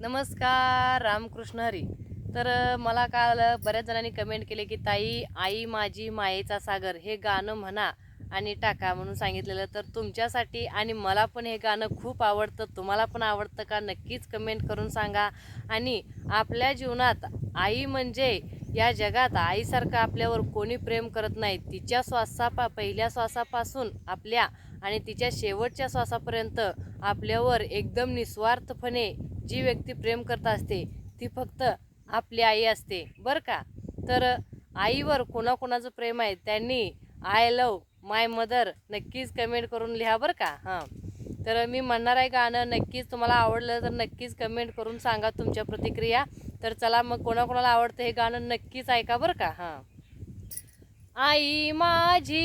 नमस्कार रामकृष्ण हरी. तर मला काल बऱ्याच जणांनी कमेंट केले की ताई आई माझी मायेचा सागर हे गाणं म्हणा आणि टाका म्हणून सांगितलेलं. तर तुमच्यासाठी आणि मला पण हे गाणं खूप आवडतं. तुम्हाला पण आवडतं का? नक्कीच कमेंट करून सांगा. आणि आपल्या जीवनात आई म्हणजे या जगात आईसारखं आपल्यावर कोणी प्रेम करत नाही. तिच्या श्वासापा पहिल्या श्वासापासून आपल्या आणि तिच्या शेवटच्या श्वासापर्यंत आपल्यावर एकदम निस्वार्थपणे जी व्यक्ती प्रेम करत असते ती फक्त आपली आई असते. बरं का? तर आईवर कोणाकोणाचं प्रेम आहे त्यांनी आय लव माय मदर नक्कीच कमेंट करून लिहा बरं का? हां. तर मी म्हणणार आहे गाणं नक्कीच तुम्हाला आवडलं तर नक्कीच कमेंट करून सांगा तुमच्या प्रतिक्रिया. तर चला मग कोणाकोणाला आवडतं हे गाणं नक्कीच ऐका बरं का? हां. आई माझी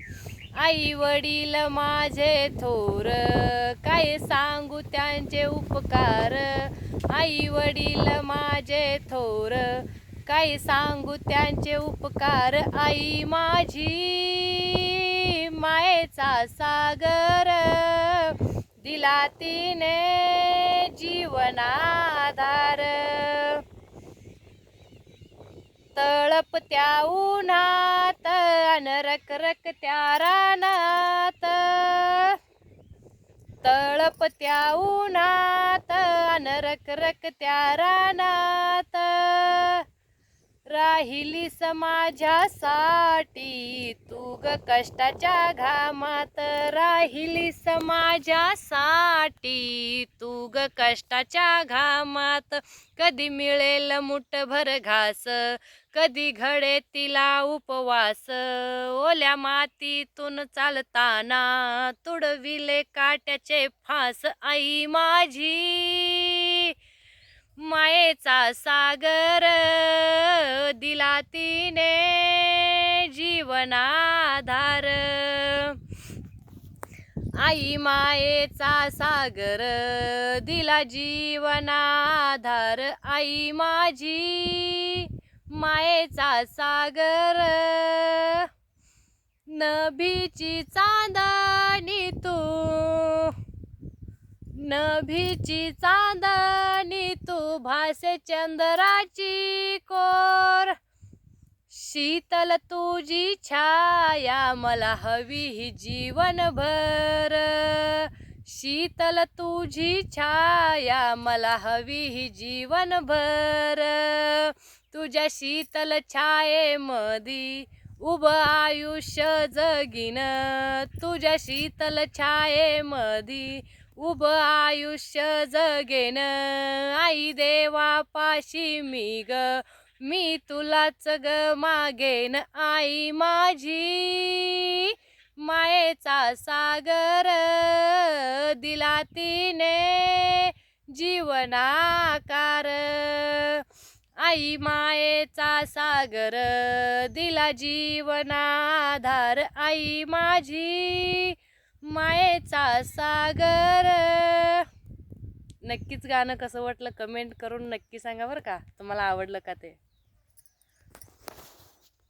आई वडील माझे थोर काय सांगू त्यांचे उपकार? आई वडील माझे थोर काय सांगू त्यांचे उपकार? आई माझी मायेचा सागर दिला तिने जीवनाधार. तळपत्या उन्हात अन रक त्या रानात. तळप त्या उन्हात अन रक त्या रानात. राहिली समाजासाठी. तू ग कष्टाच्या घामात राहिली समाजासाठी. तू ग कष्टाच्या घामात कधी मिळेल मुठभर घास कधी घडे तिला उपवास. ओल्या मातीतून चालताना तुडविले काट्याचे फास. आई माझी मायेचा सागर दिला तिने जीवनाधार. आई मायेचा सागर दिला जीवनाधार. आई माझी मायेचा सागर नभीची चांदणी तू. नभीची चांदणी तू भासे चंद्राची कोर. शीतल तुझी छाया मला हवी ही जीवनभर. शीतल तुझी छाया मला हवी ही जीवनभर. तुझ्या शीतल छायेमधी उभं आयुष्य जगिन. तुझ्या शीतल छायेमधी उभ आयुष्य जगेन. आई देवापाशी मी ग मी तुलाच ग मागेन. आई माझी मायेचा सागर दिला तिने जीवनाकार. आई मायेचा सागर दिला जीवनाधार. आई माझी मायेचा सागर. नक्कीच गाणं कसं वाटलं? कमेंट करून नक्की सांगा बरं का. तुम्हाला आवडलं का ते?